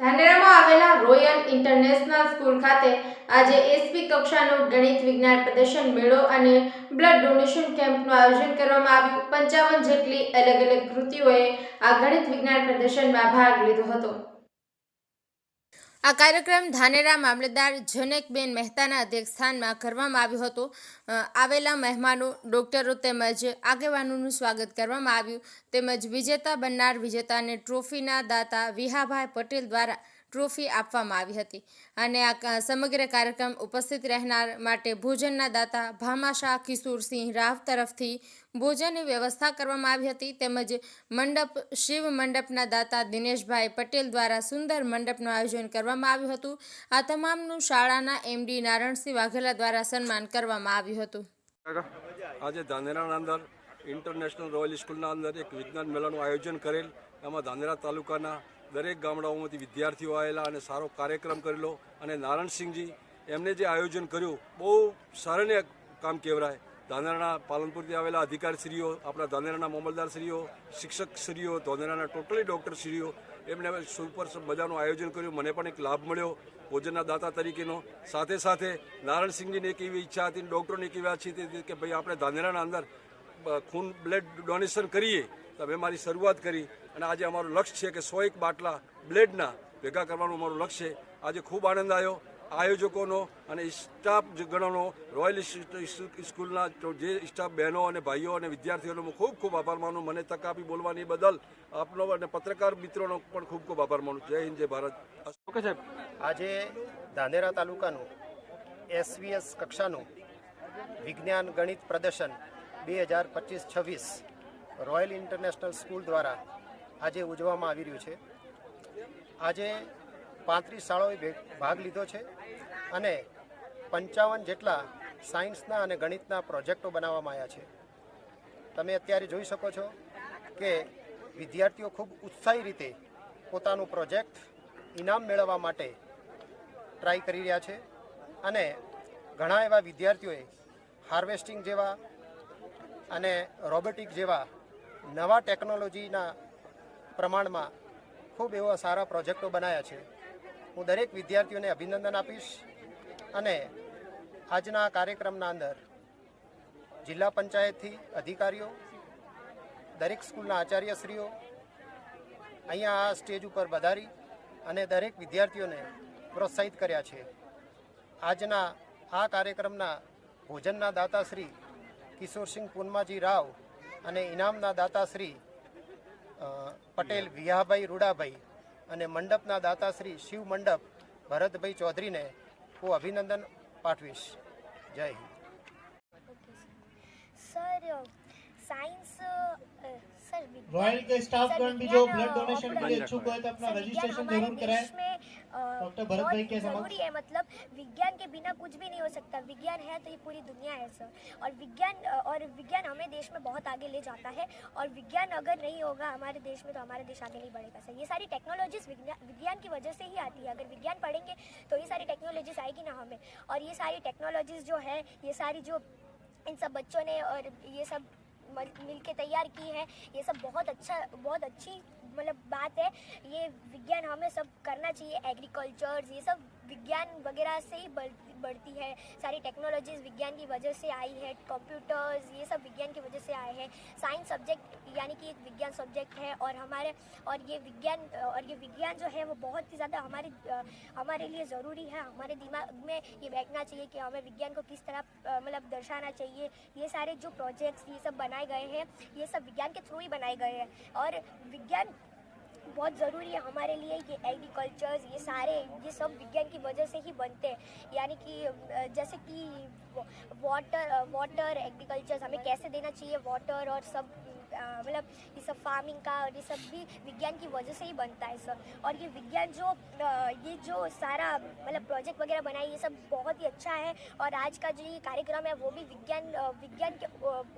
ધાનેરામાં આવેલા royal international school ખાતે આજે એસપી કક્ષાનો ગણિત વિજ્ઞાન પ્રદર્શન મેળો અને બ્લડ ડોનેશન કેમ્પનું આયોજન કરવામાં આવ્યું. પંચાવન જેટલી અલગ અલગ કૃતિઓએ આ ગણિત વિજ્ઞાન પ્રદર્શનમાં ભાગ લીધો હતો. આ કાર્યક્રમ ધાનેરા મામલતદાર જનકબેન મહેતાના અધ્યક્ષસ્થાનમાં કરવામાં આવ્યો હતો. આવેલા મહેમાનો ડોક્ટરો તેમજ આગેવાનોનું સ્વાગત કરવામાં આવ્યું. તેમજ વિજેતા બનનાર વિજેતાને ટ્રોફીના દાતા વિહાભાઈ પટેલ દ્વારા ટ્રોફી આપવામાં આવી હતી. અને આ સમગ્ર કાર્યક્રમ ઉપસ્થિત રહેનાર માટે ભોજનના દાતા ભામાશાહ કિશોરસિંહ રાવ તરફથી ભોજનની વ્યવસ્થા કરવામાં આવી હતી. તેમજ મંડપ, શિવ મંડપના દાતા દિનેશભાઈ પટેલ દ્વારા સુંદર મંડપનું આયોજન કરવામાં આવ્યું હતું. આ તમામનું શાળાના એમડી નારણસિંહ વાઘેલા દ્વારા સન્માન કરવામાં આવ્યું હતું. આજે ધાનેરાના અંદર ઇન્ટરનેશનલ રોયલ સ્કૂલના અંદર એક વિજ્ઞાન મેળાનું આયોજન કરેલ. એમાં ધાનેરા તાલુકાના દરેક ગામડાઓમાંથી વિદ્યાર્થીઓ આવેલા અને સારો કાર્યક્રમ કરેલો અને નારણસિંહજી એમને જે આયોજન કર્યું, બહુ સારાને કામ કહેવાય. ધાનેરાના પાલનપુરથી આવેલા અધિકારીશ્રીઓ, આપણા ધાનેરાના મામલદારશ્રીઓ, શિક્ષકશ્રીઓ, ધાનેરાના ટોટલી ડૉક્ટરશ્રીઓ, એમને સુપર મજાનું આયોજન કર્યું. મને પણ એક લાભ મળ્યો ભોજનના દાતા તરીકેનો. સાથે સાથે નારાયણસિંહજીની એક એવી ઈચ્છા હતી, ડૉક્ટરોની એક એવી ઈચ્છા હતી કે ભાઈ આપણે ધાનેરાના અંદર ખૂન બ્લડ ડોનેશન કરીએ તો મેં મારી શરૂઆત કરી. અને આજે અમારું લક્ષ્ય છે કે સો એક બાટલા બ્લડના ભેગા કરવાનું અમારું લક્ષ્ય છે. આજે ખૂબ આનંદ આવ્યો. આયોજકોનો અને સ્ટાફ ગણોનો રોયલ સ્કૂલના જે સ્ટાફ બહેનો અને ભાઈઓ અને વિદ્યાર્થીઓનો હું ખૂબ ખૂબ આભાર માનું. મને તક આપી બોલવાની બદલ આપનો અને પત્રકાર મિત્રોનો પણ ખૂબ ખૂબ આભાર માનું. જય હિન્દ જય ભારત. ઓકે સાહેબ. આજે ધાનેરા તાલુકાનું એસવીએસ કક્ષાનું વિજ્ઞાન ગણિત પ્રદર્શન બે હજાર પચીસ છવ્વીસ રોયલ ઇન્ટરનેશનલ સ્કૂલ દ્વારા આજે ઉજવવામાં આવી રહ્યું છે. આજે પાંત્રીસ શાળાઓએ ભાગ લીધો છે અને પંચાવન જેટલા સાયન્સના અને ગણિતના પ્રોજેક્ટો બનાવવામાં આવ્યા છે. તમે અત્યારે જોઈ શકો છો કે વિદ્યાર્થીઓ ખૂબ ઉત્સાહી રીતે પોતાનું પ્રોજેક્ટ ઇનામ મેળવવા માટે ટ્રાય કરી રહ્યા છે અને ઘણા એવા વિદ્યાર્થીઓએ હાર્વેસ્ટિંગ જેવા અને રોબોટિક જેવા નવા ટેકનોલોજીના પ્રમાણમાં ખૂબ એવા સારા પ્રોજેક્ટો બનાવ્યા છે. હું દરેક વિદ્યાર્થીઓને અભિનંદન આપીશ અને આજના કાર્યક્રમના અંદર જિલ્લા પંચાયતથી અધિકારીઓ, દરેક સ્કૂલના આચાર્યશ્રીઓ અહીંયા આ સ્ટેજ ઉપર વધારી અને દરેક વિદ્યાર્થીઓને પ્રોત્સાહિત કર્યા છે. આજના આ કાર્યક્રમના ભોજનના દાતાશ્રી કિશોરસિંહ પૂનમાજી રાવ અને ઇનામના દાતાશ્રી અ, પટેલ વિહાભાઈ રૂડાભાઈ અને મંડપના દાતાશ્રી શિવ મંડપ ભરતભાઈ ચૌધરીને હું અભિનંદન પાઠવીશ Jai Hind sir science sir विज्ञान- रॉयल के स्टाफ सर, गण भी जो विज्ञान, ब्लड अ, डोनेशन के अपना- लिए इच्छुक हुए तो अपना सर, विज्ञान रजिस्ट्रेशन हमारे जरूर कराएं देश में, अ, डॉक्टर भरत भाई के ज़रूरी है मतलब विज्ञान के बिना कुछ भी नहीं हो सकता। विज्ञान है तो ये पूरी दुनिया है सर और विज्ञान और विज्ञान हमें देश में बहुत आगे ले जाता है। और विज्ञान अगर नहीं होगा हमारे देश में तो हमारा देश आगे नहीं बढ़ेगा सर ये सारी टेक्नोलॉजीज़ विज्ञान की वजह से ही आती है। अगर विज्ञान पढ़ेंगे तो ये सारी टेक्नोलॉजीज़ आएगी ना हमें। और ये सारी टेक्नोलॉजीज़ जो है ये सारी जो इन सब बच्चों ने और ये सब मल- मिलके तैयार की है ये सब बहुत अच्छा बहुत अच्छी मतलब बात है, ये विज्ञान हमें सब करना चाहिए एग्रीकल्चर ये सब विज्ञान वगैरह से ही बढ़ती है। सारी टेक्नोलॉजीज़ विज्ञान की वजह से आई है कंप्यूटर्स ये सब विज्ञान की आए हैं। साइंस सब्जेक्ट यानी कि एक विज्ञान सब्जेक्ट है और हमारे और ये विज्ञान, और ये विज्ञान जो है वो बहुत ही ज़्यादा हमारे हमारे लिए ज़रूरी है। हमारे दिमाग में ये बैठना चाहिए कि हमें विज्ञान को किस तरह मतलब दर्शाना चाहिए। ये सारे जो प्रोजेक्ट्स ये सब बनाए गए हैं, ये सब विज्ञान के थ्रू ही बनाए गए हैं। और विज्ञान बहुत ज़रूरी है हमारे लिए ये एग्रीकल्चर्स ये सारे, ये सब विज्ञान की वजह से ही बनते हैं। यानी कि, जैसे कि वाटर वाटर एग्रीकल्चर हमें कैसे देना चाहिए वाटर और सब मतलब ये सब फ़ार्मिंग का और ये सब भी विज्ञान की वजह से ही बनता है सर और ये विज्ञान जो ये जो सारा मतलब प्रोजेक्ट वगैरह बनाए ये सब बहुत ही अच्छा है और आज का जो ये कार्यक्रम है, वो भी विज्ञान विज्ञान के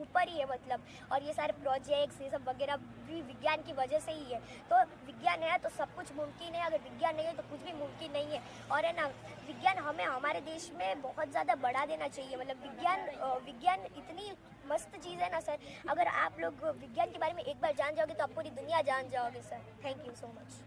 ऊपर ही है मतलब. और ये सारे प्रोजेक्ट्स ये सब वगैरह भी विज्ञान की वजह से ही है. तो विज्ञान है तो सब कुछ मुमकिन है. अगर विज्ञान नहीं है तो कुछ भी मुमकिन नहीं है. और है ना, विज्ञान हमें, हमारे देश में बहुत ज़्यादा बढ़ा देना चाहिए. मतलब विज्ञान अ, विज्ञान इतनी मस्त चीज़ है ना सर अगर आप लोग विज्ञान के बारे में एक बार जान जाओगे तो आप पूरी दुनिया जान जाओगे sir thank you so much